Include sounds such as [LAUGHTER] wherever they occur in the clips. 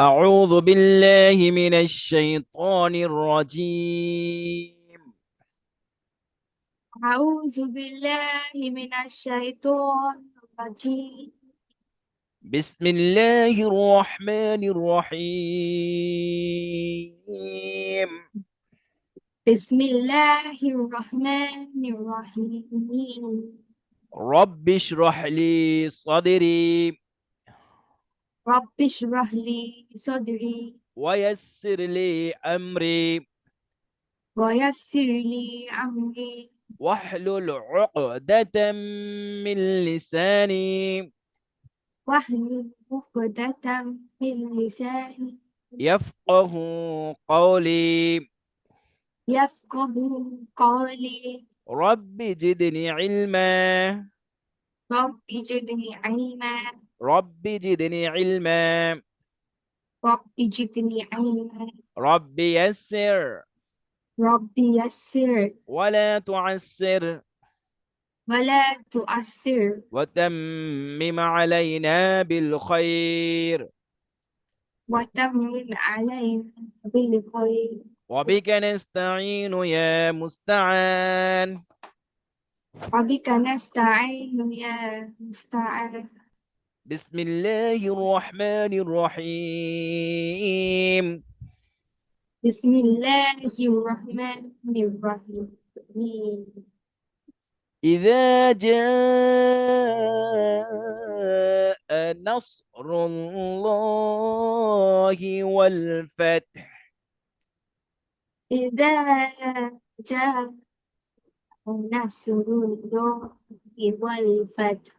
أعوذ بالله من الشيطان الرجيم. أعوذ بالله من الشيطان الرجيم. بسم الله الرحمن الرحيم. بسم الله الرحمن الرحيم. رب اشرح لي صدري. رب اشرح لي صدري. ويسر لي أمري. ويسر لي أمري. واحلل عقدة من لساني. واحلل عقدة من لساني. يفقه قولي. يفقه قولي. رب زدني علما. رب زدني علما. رب زدني علما. رب زدني علما. رب يسر. رب يسر. ولا تعسر. ولا تؤثر وتمم علينا بالخير. وتمم علينا بالخير. وبك نستعين يا مستعان. وبك نستعين يا مستعان. بسم الله الرحمن الرحيم. بسم الله الرحمن الرحيم. إذا جاء نصر الله والفتح. إذا جاء نصر الله والفتح.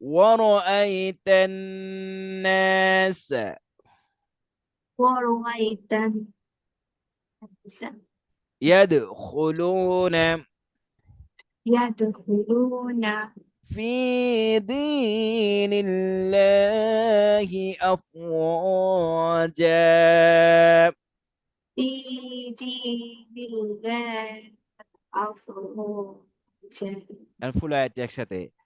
ورأيت الناس. ورأيت الناس. يدخلون. يدخلون. في دين الله أفواجا. في دين الله أفواجا. الفلات يكشتي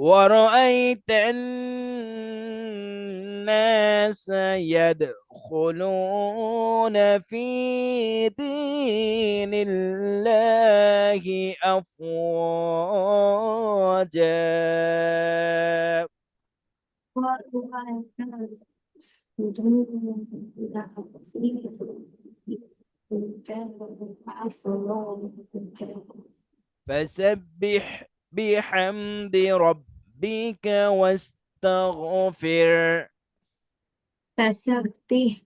ورأيت الناس يدخلون في دين الله أفواجا. فسبح بحمد ربك واستغفر. فسبح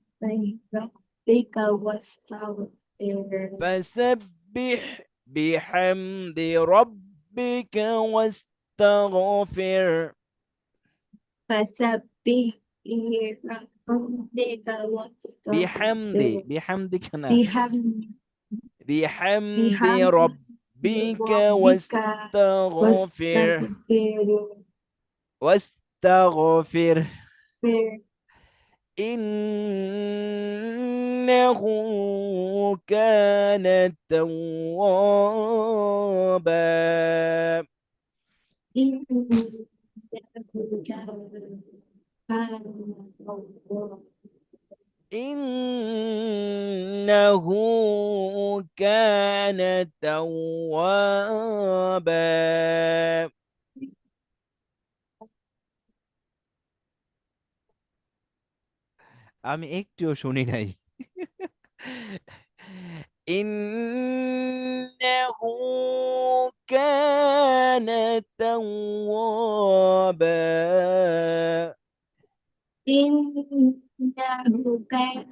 بربك واستغفر. فسبح بحمد ربك واستغفر. فسبح واستغفر. بحمد بحمدك أنا. بحمد. بحمد ربك ربك واستغفر. واستغفر. واستغفر إنه كان توابا. إنه إنه كان توابا. আমি একটুও শুনি নাই إنه كان توابا إنه كان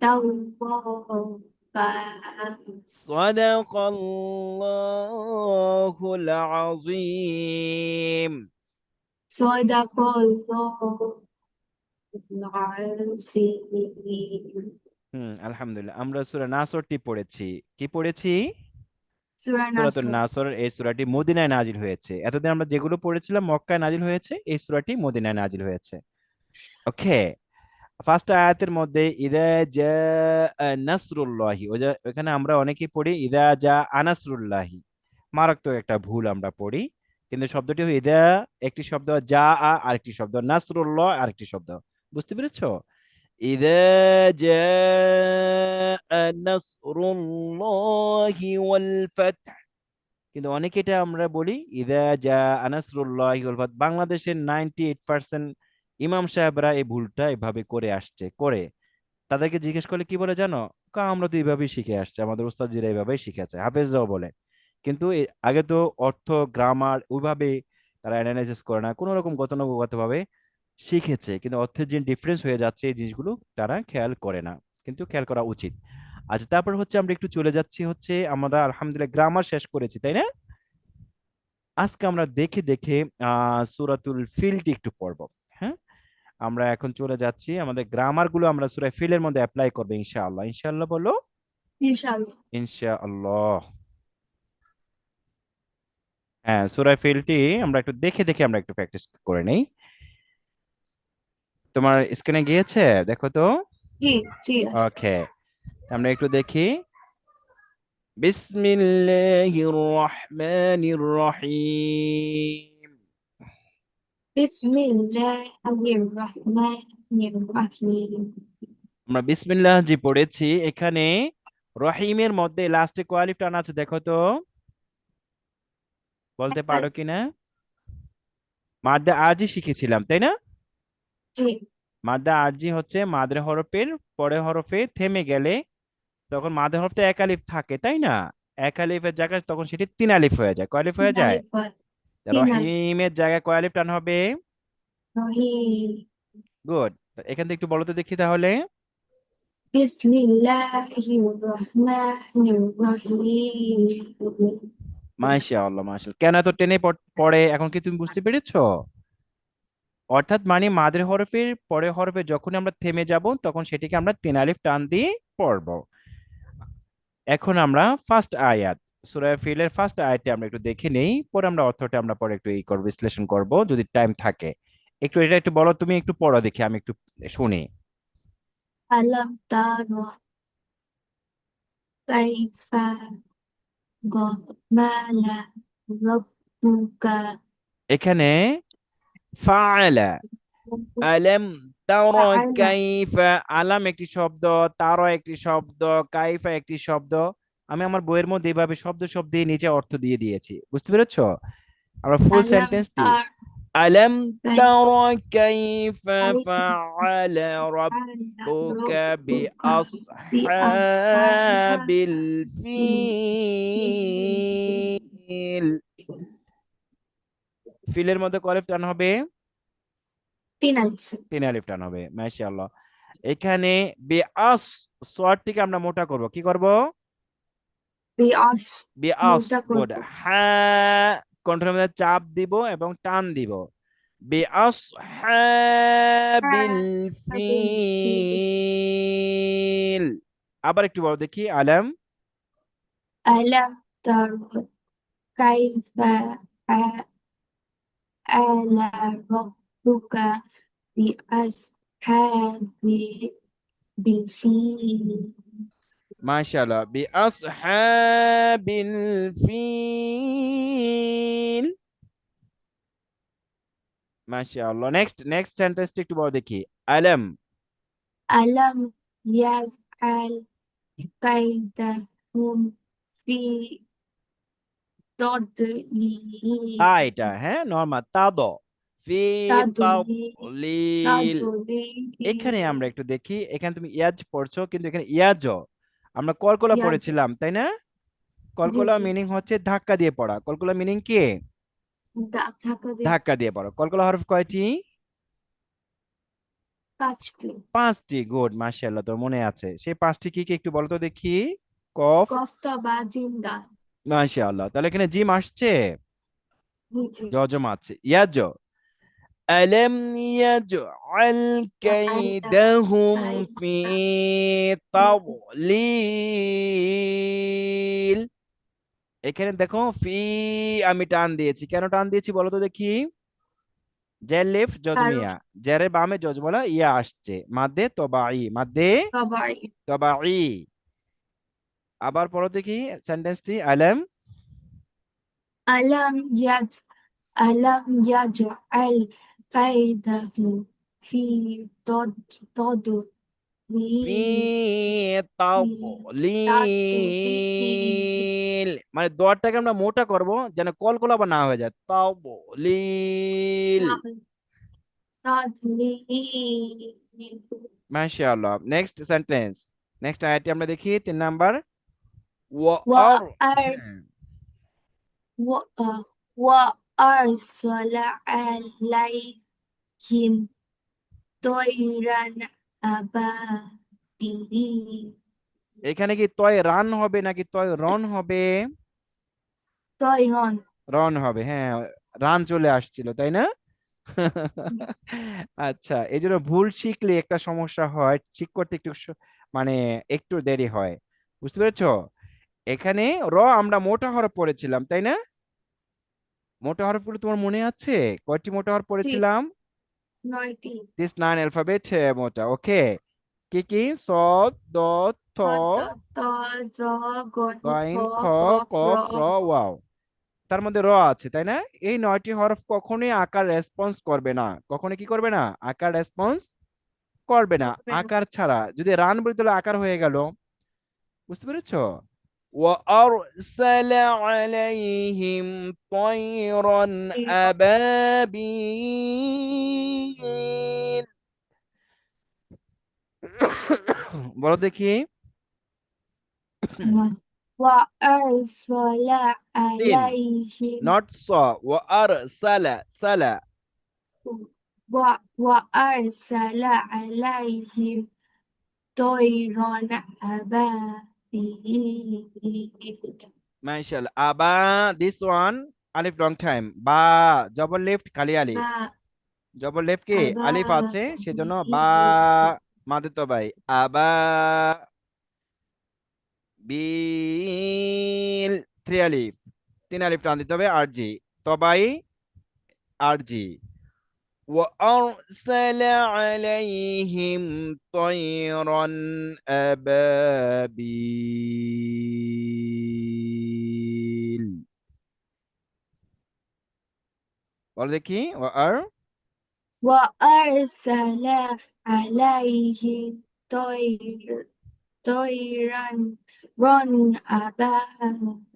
توابا صدق الله العظيم صدق الله العظيم হুম আলহামদুলিল্লাহ। আমরা সূরা নাসরটি পড়েছি? কি পড়েছি? সূরা নাসর। এই সূরাটি মদিনায় নাজিল হয়েছে। এতদিন আমরা যেগুলো পড়েছিলাম মক্কায় নাজিল হয়েছে এই সূরাটি মদিনায় নাজিল হয়েছে। ওকে? ফার্স্ট আয়াতের মধ্যে ইদা জা নাসরুল্লাহি ওখানে আমরা অনেকেই পড়ি ইদা জা আনাসরুল্লাহি মারাত্মক একটা ভুল আমরা পড়ি কিন্তু শব্দটি ইদা একটি শব্দ যা আ আরেকটি শব্দ নাসরুল্লাহ আরেকটি শব্দ। বুঝতে পেরেছ? কিন্তু অনেকে এটা আমরা বলি ইদা জা আনাসরুল্লাহি ওয়াল ফাতহ। বাংলাদেশের 98% ইমাম সাহেবরা এই ভুলটা এভাবে করে আসছে, করে। তাদেরকে জিজ্ঞেস করলে কি বলে জানো? আমরা তো এইভাবেই শিখে আসছে, আমাদের উস্তাদজিরা এইভাবেই শিখেছে। হাফেজরাও বলে। কিন্তু আগে তো অর্থ, গ্রামার ওইভাবে তারা অ্যানালাইসিস করে না। কোনো রকম গতানুগত ভাবে শিখেছে কিন্তু অর্থের যে ডিফারেন্স হয়ে যাচ্ছে এই জিনিসগুলো তারা খেয়াল করে না কিন্তু খেয়াল করা উচিত। আচ্ছা তারপর হচ্ছে আমরা একটু চলে যাচ্ছি হচ্ছে আমরা আলহামদুলিল্লাহ গ্রামার শেষ করেছি তাই না? আজকে আমরা দেখে দেখে সূরাতুল ফিলটি একটু পড়ব হ্যাঁ? আমরা এখন চলে যাচ্ছি আমাদের গ্রামারগুলো আমরা সূরা ফিলের মধ্যে অ্যাপ্লাই করব ইনশাআল্লাহ। ইনশাআল্লাহ বলো? ইনশাআল্লাহ। ইনশাআল্লাহ। হ্যাঁ সূরা ফিলটি আমরা একটু দেখে দেখে আমরা একটু প্র্যাকটিস করে নেই। তোমার স্ক্রিনে গিয়েছে? দেখো তো। ওকে আমরা একটু দেখি। বিসমিল্লাহির রহমানির রহিম বিসমিল্লাহির রহমানির রহিম আমরা বিসমিল্লাহ জি পড়েছি। এখানে রহিমের মধ্যে লাস্টে কোয়ালিফ টান আছে দেখো তো। বলতে একটা- পারো কিনা? মাদ্দা আজই শিখেছিলাম তাই না? মাদ্দা আরজি হচ্ছে মাদ্রে হরফের পরে হরফে থেমে গেলে তখন মাদ্রে হরফে এক আলিফ থাকে তাই না? এক আলিফের জায়গায় তখন সেটি তিন আলিফ হয়ে যায়। কয় আলিফ হয়ে যায়। রহিমের জায়গায় কয় আলিফ টান হবে? গুড। এখান থেকে একটু বলো তো দেখি তাহলে। মাশাআল্লাহ মাশাআল্লাহ। কেন এত টেনে পড়ে? এখন কি তুমি বুঝতে পেরেছ? অর্থাৎ মানে মাদের হরফের পরে হরফে যখন আমরা থেমে যাব তখন সেটিকে আমরা তেনালিফ টান দিয়ে পড়ব। এখন আমরা ফার্স্ট আয়াত সুরায় ফিলের ফার্স্ট আয়াতটি আমরা একটু দেখে নেই পরে আমরা অর্থটা আমরা পরে একটু এই করব বিশ্লেষণ করব যদি টাইম থাকে। একটু এটা একটু বলো তুমি একটু পড়ো দেখি আমি একটু শুনি। আলম তানো কাইফা গমালা রব্বুকা এখানে ফাআল [LAUGHS] আলম তার কাইফা আলাম একটি শব্দ তার একটি শব্দ কাইফা একটি শব্দ। আমি আমার বইয়ের মধ্যে এভাবে শব্দ শব্দ নিচে অর্থ দিয়ে দিয়েছি। বুঝতে পেরেছ? আমরা ফুল সেন্টেন্স দিই। আলম তার কাইফা ফাআলা রাব্বুকা বিআসহাবিল ফিল। ফিলের মধ্যে কয় টান হবে? তিন আলিফ। টান হবে মাশাআল্লাহ। এখানে বে আস সোয়ারটিকে আমরা মোটা করব কি করব? হ্যাঁ, চাপ দিব এবং টান দিব। বিআসহাবিল আবার একটু বড় দেখি আলম। আলম তার কাইফা أنا ربك بأصحاب بالفيل. ما شاء الله. بأصحاب الفيل. ما شاء الله. Next next sentence stick to the key. ألم. ألم يسأل كيدهم في আ হ্যাঁ তাদ এখানে আমরা একটু দেখি। এখানে তুমি ইয়াজ পড়ছো কিন্তু এখানে ইয়াজ। আমরা কলকলা পড়েছিলাম তাই না? কলকলা মিনিং হচ্ছে ধাক্কা দিয়ে পড়া। কলকলা মিনিং ধাক্কা দিয়ে। পড়া। কলকলা হরফ কয়টি? পাঁচটি। পাঁচটি। গুড মাশাআল্লাহ তোর মনে আছে। সেই পাঁচটি কি কি একটু বলতো দেখি। কফ। কফ বা মাশাআল্লাহ তাহলে এখানে জিম আসছে জি জি জজম আছে ইয়াজ ألم يجعل كيدهم في تضليل এখানে দেখো ফি আমি টান দিয়েছি কেন টান দিয়েছি বলো তো দেখি জের লেফট জজমিয়া জেরের বামে জজমলা ইয়া আসছে মাদ্দে তবাই মাদ্দে সবাই তবাই আবার পরে দেখি সেন্টেন্সটি আলাম। আলাম ইয়াজ আলাম ইয়াজ আল ফি তদ তদ মানে দোয়ারটাকে আমরা মোটা করব যেন কল কলাবা না হয়ে যায়। তাও লিল মাশাআল্লাহ। নেক্সট সেন্টেন্স নেক্সট আইটি আমরা দেখি তিন নাম্বার। এখানে কি তয় রান হবে নাকি তয় রন হবে? তয় রন রন হবে হ্যাঁ রান চলে আসছিল তাই না? [LAUGHS] আচ্ছা এই জন্য ভুল শিখলে একটা সমস্যা হয় ঠিক করতে একটু মানে একটু দেরি হয় বুঝতে পেরেছ? এখানে র আমরা মোটা হরফ পড়েছিলাম তাই না? মোটা হরফগুলো তোমার মনে আছে? কয়টি মোটা হরফ পড়েছিলাম? দিস নাইন অ্যালফাবেট মোটা ওকে। কি কি? সদ দ থ। জ খ ক ওয়াও। তার মধ্যে র আছে তাই না? এই নয়টি হরফ কখনোই আকার রেসপন্স করবে না। কখনো কি করবে না? আকার রেসপন্স করবে না। করবে না। আকার ছাড়া। যদি রান বলি তাহলে আকার হয়ে গেল। বুঝতে পেরেছ? إيه. وأرسل عليهم طيرا أبابيل. برضه وأرسل عليهم not so وأرسل سلا وأرسل عليهم طيرا أبابيل. আবা দিস ওয়ান আলিফ লং টাইম বা জবর লেফট খালি আলিফ বা- জবর লেফট কি? আলিফ আছে সেজন্য বা মাদে তো ভাই। আবা বিল থ্রি আলিফ। তিন আলিফ টান দিতে হবে আর জি তবাই আর জি وأرسل عليهم طيرا أبابيل. وردكي وأر؟ وأرسل عليهم طير طيرا رن أبابيل.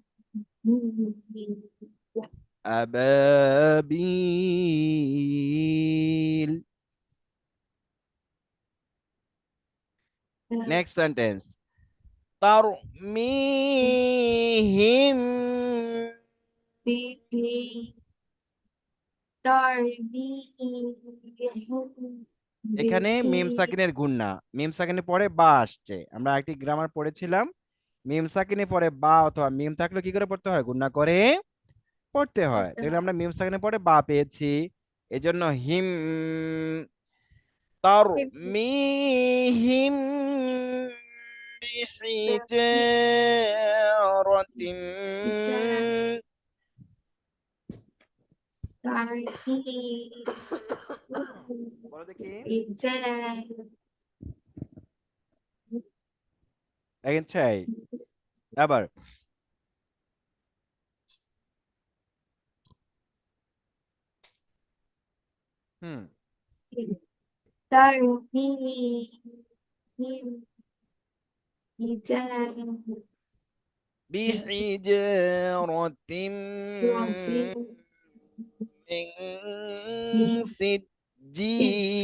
ababil. Next sentence. Tarmihim. এখানে মিম সাকিনের গুণ মিম সাকিনের পরে বা আসছে আমরা একটি গ্রামার পড়েছিলাম মিম সাকিনের পরে বা অথবা মিম থাকলে কি করে পড়তে হয় গুণনা করে পড়তে হয়। তাহলে আমরা মিম সাকিনের পরে বা পেয়েছি। এজন্য হিম তার বলো দেখি। এখন চাই আবার হুম ترميهم حجارة بحجارة من سجيل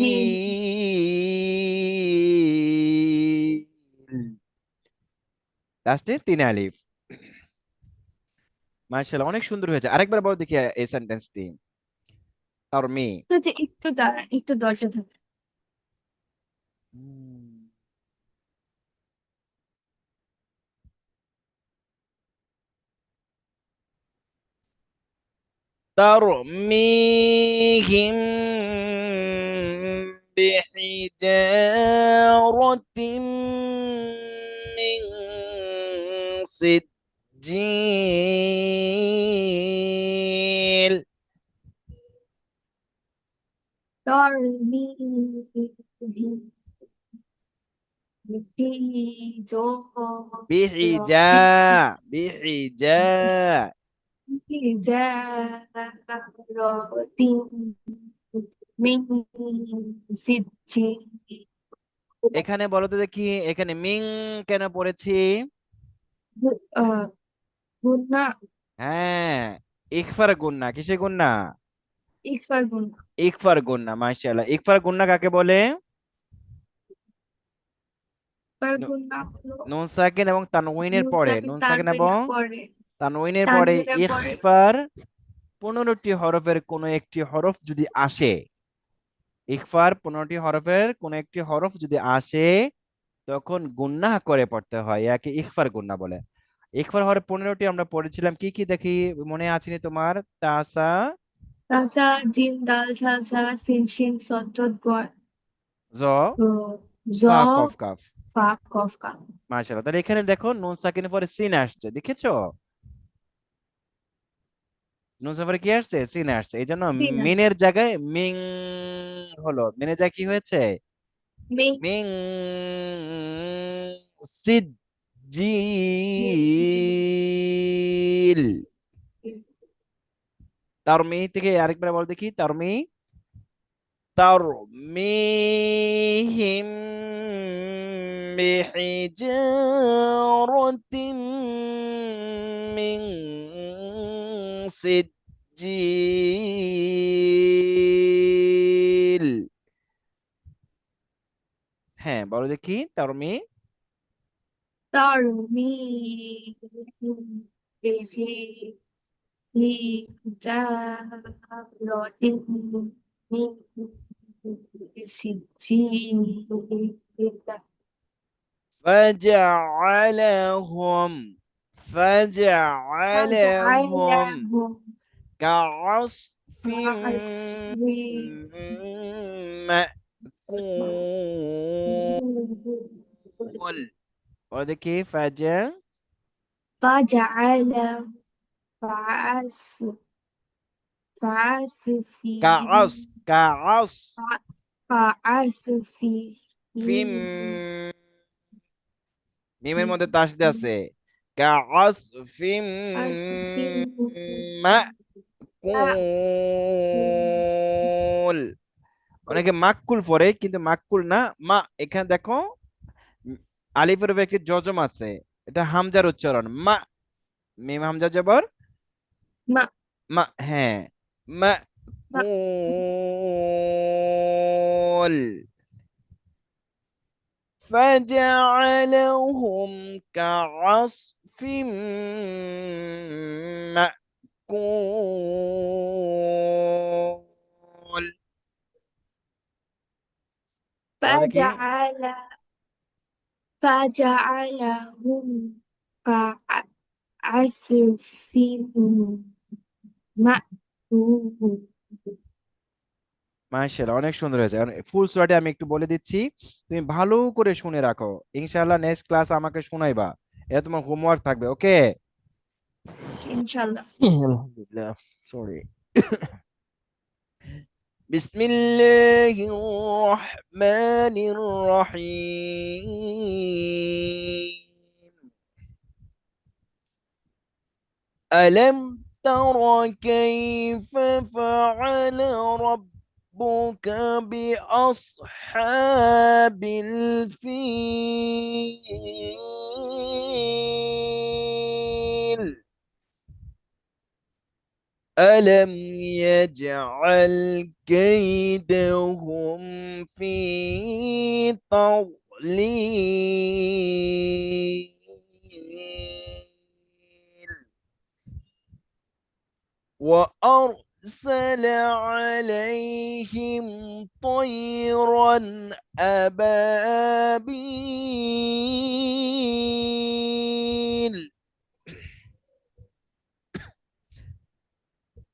লাস্টে তিন আলিফ মার্শাল্লাহ অনেক সুন্দর হয়েছে আরেকবার বলো দেখি এই সেন্টেন্সটি তারমি যে একটু দাঁড়ান একটু দরজা ধরে ترميهم بحجارة من سجيل ترميهم بحجارة بحجا بحجا حجارة মিং সিজিল এখানে বলো তো দেখি এখানে মিং কেন পড়েছি আহ গুন্না হ্যাঁ ইকফার গুন্না কিসে গুন্না ইকফার গুন্না ইকফার গুন্না মাশাআল্লাহ ইকফার গুন্না কাকে বলে ইকফার গুন্না নুন সাকিন এবং তানউইনের নুন পরে নুন সাকিন এবং পরে তানউইনের পরে ইখফার পনেরোটি হরফের কোনো একটি হরফ যদি আসে ইখফার পনেরোটি হরফের কোনো একটি হরফ যদি আসে তখন গুন্নাহ করে পড়তে হয় একে ইখফার গুন্না বলে ইখফার হরফ পনেরোটি আমরা পড়েছিলাম কি কি দেখি মনে আছে নি তোমার তাসা তাসা জিম দাল সালসা সিন শিন সদ দত গয় জ জ ফা কফ কাফ ফা কফ কাফ মাশাআল্লাহ তাহলে এখানে দেখো নুন সাকিনের পরে সিন আসছে দেখেছ? নুন সাকিনের কি আসছে? সিন আসছে। এই জন্য মিনের জায়গায় মিং হলো। মিনের জায়গায় কি হয়েছে? মিং মিং সিজিল তারমি থেকে আরেকবার বল দেখি তারমি ترميهم بحجارة من سجيل হ্যাঁ বলো দেখি তারমি ترميهم حجارة فجعلهم فجعلهم كعصف مأكول. وذكي فجع فجعلهم فجعله فعس فعسفيه كعص كعص فعسفيه ফিম মিমের মধ্যে তাসদিদ আছে كعصفم মাকুল অনেকে মাক্কুল পড়ে কিন্তু মাক্কুল না মা এখানে দেখো উম, আলিফের উপরে একটি জজম আছে এটা হামজার উচ্চারণ মা মিম হামজা জবর ما ما ها ما مأكول فجعلهم كعصف مأكول. فجعل فجعلهم كعصف مأكول মাশাআল্লাহ অনেক সুন্দর হয়েছে ফুল সূরাটি আমি একটু বলে দিচ্ছি তুমি ভালো করে শুনে রাখো ইনশাআল্লাহ নেক্সট ক্লাস আমাকে শোনাইবা এটা তোমার হোমওয়ার্ক থাকবে ওকে ইনশাল্লাহ আলহামদুলিল্লাহ সরি بسم الله الرحمن الرحيم ألم تر كيف فعل ربك بأصحاب الفيل؟ ألم يجعل كيدهم في تضليل وأرسل عليهم طيرا أبابيل.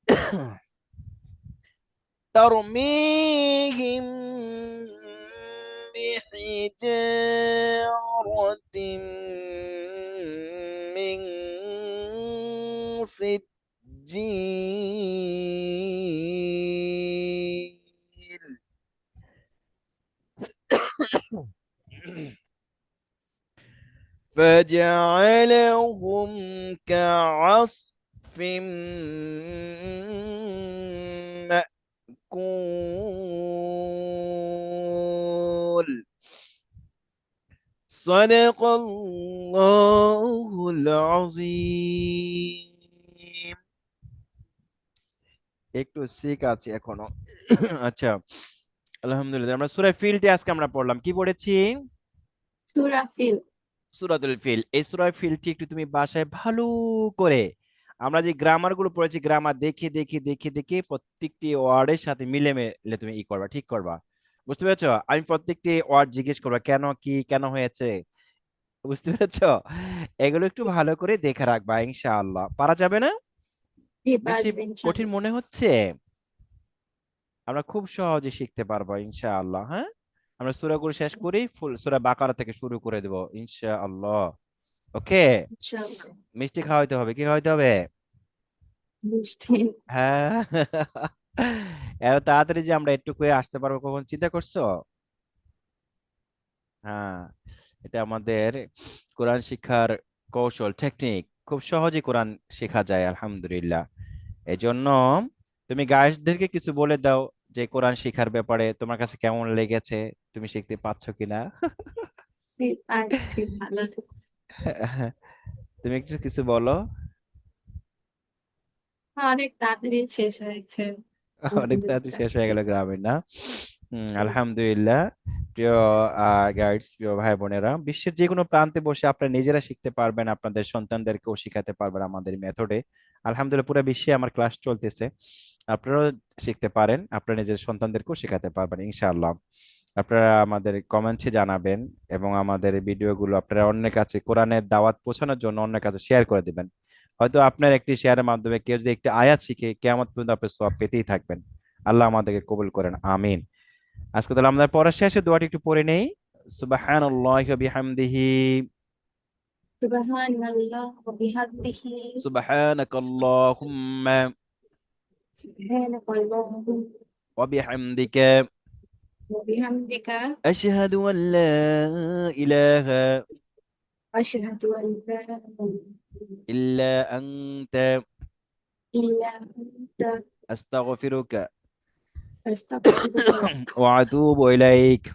[COUGHS] ترميهم بحجارة من سجيل الجيل. فجعلهم كعصف مأكول. صدق الله العظيم. একটু সিক আছে এখনও। [COUGHS] আচ্ছা আলহামদুলিল্লাহ। আমরা সূরা ফিলটি আজকে আমরা পড়লাম। কি পড়েছি? সূরা ফিল। সূরাতুল ফিল। এই সূরা ফিলটি একটু তুমি বাসায় ভালো করে আমরা যে গ্রামারগুলো পড়েছি গ্রামার দেখে দেখে দেখে দেখে প্রত্যেকটি ওয়ার্ডের সাথে মিলে মিলে তুমি ই করবা ঠিক করবা। বুঝতে পেরেছ? আমি প্রত্যেকটি ওয়ার্ড জিজ্ঞেস করবা কেন কি কেন হয়েছে? বুঝতে পেরেছ? এগুলো একটু ভালো করে দেখে রাখবা ইনশাআল্লাহ। পারা যাবে না? বেশি কঠিন মনে হচ্ছে? আমরা খুব সহজে শিখতে পারব ইনশাআল্লাহ হ্যাঁ? আমরা সূরাগুলো শেষ করি ফুল সূরা বাকারা থেকে শুরু করে দেব ইনশাআল্লাহ। ওকে? মিষ্টি খাওয়াইতে হবে কি খাওয়াইতে হবে? মিষ্টি। হ্যাঁ। এত তাড়াতাড়ি যে আমরা একটু করে আসতে পারব কখন চিন্তা করছ? হ্যাঁ এটা আমাদের কোরআন শিক্ষার কৌশল টেকনিক খুব সহজে কোরআন শেখা যায় আলহামদুলিল্লাহ। এই জন্য তুমি গাইসদেরকে কিছু বলে দাও যে কোরআন শিখার ব্যাপারে তোমার কাছে কেমন লেগেছে? তুমি শিখতে পারছ কিনা? তুমি একটু কিছু বলো। অনেক তাড়াতাড়ি শেষ হয়েছে। অনেক তাড়াতাড়ি শেষ হয়ে গেল গ্রামে না? আলহামদুলিল্লাহ। প্রিয় গাইডস প্রিয় ভাই বোনেরা বিশ্বের যে কোনো প্রান্তে বসে আপনারা নিজেরা শিখতে পারবেন, আপনাদের সন্তানদেরকেও শিখাতে পারবেন আমাদের মেথডে আলহামদুলিল্লাহ, পুরো বিশ্বে আমার ক্লাস চলতেছে। আপনারাও শিখতে পারেন, আপনারা নিজের সন্তানদেরকেও শেখাতে পারবেন, ইনশাআল্লাহ। আপনারা আমাদের কমেন্টে জানাবেন এবং আমাদের ভিডিওগুলো আপনারা অন্যের কাছে, কোরআনের দাওয়াত পৌঁছানোর জন্য অন্যের কাছে শেয়ার করে দিবেন। হয়তো আপনার একটি শেয়ারের মাধ্যমে কেউ যদি একটি আয়াত শিখে, কেয়ামত পর্যন্ত আপনি সব পেতেই থাকবেন। আল্লাহ আমাদেরকে কবুল করেন, আমিন। আজকে তাহলে আমরা পড়ার শেষে দোয়াটি একটু পড়ে নেই সুবহানাল্লাহি ওয়া বিহামদিহি সুবহানাল্লাহ ওয়া বিহামদিহি সুবহানাকাল্লাহুম্মা সুবহানাকাল্লাহুম্মা ওয়া বিহামদিকা ওয়া বিহামদিকা আশহাদু আন লা ইলাহা আশহাদু আন লা ইল্লা আনতা ইল্লা আনতা استغفرك [LAUGHS] وأتوب إليك.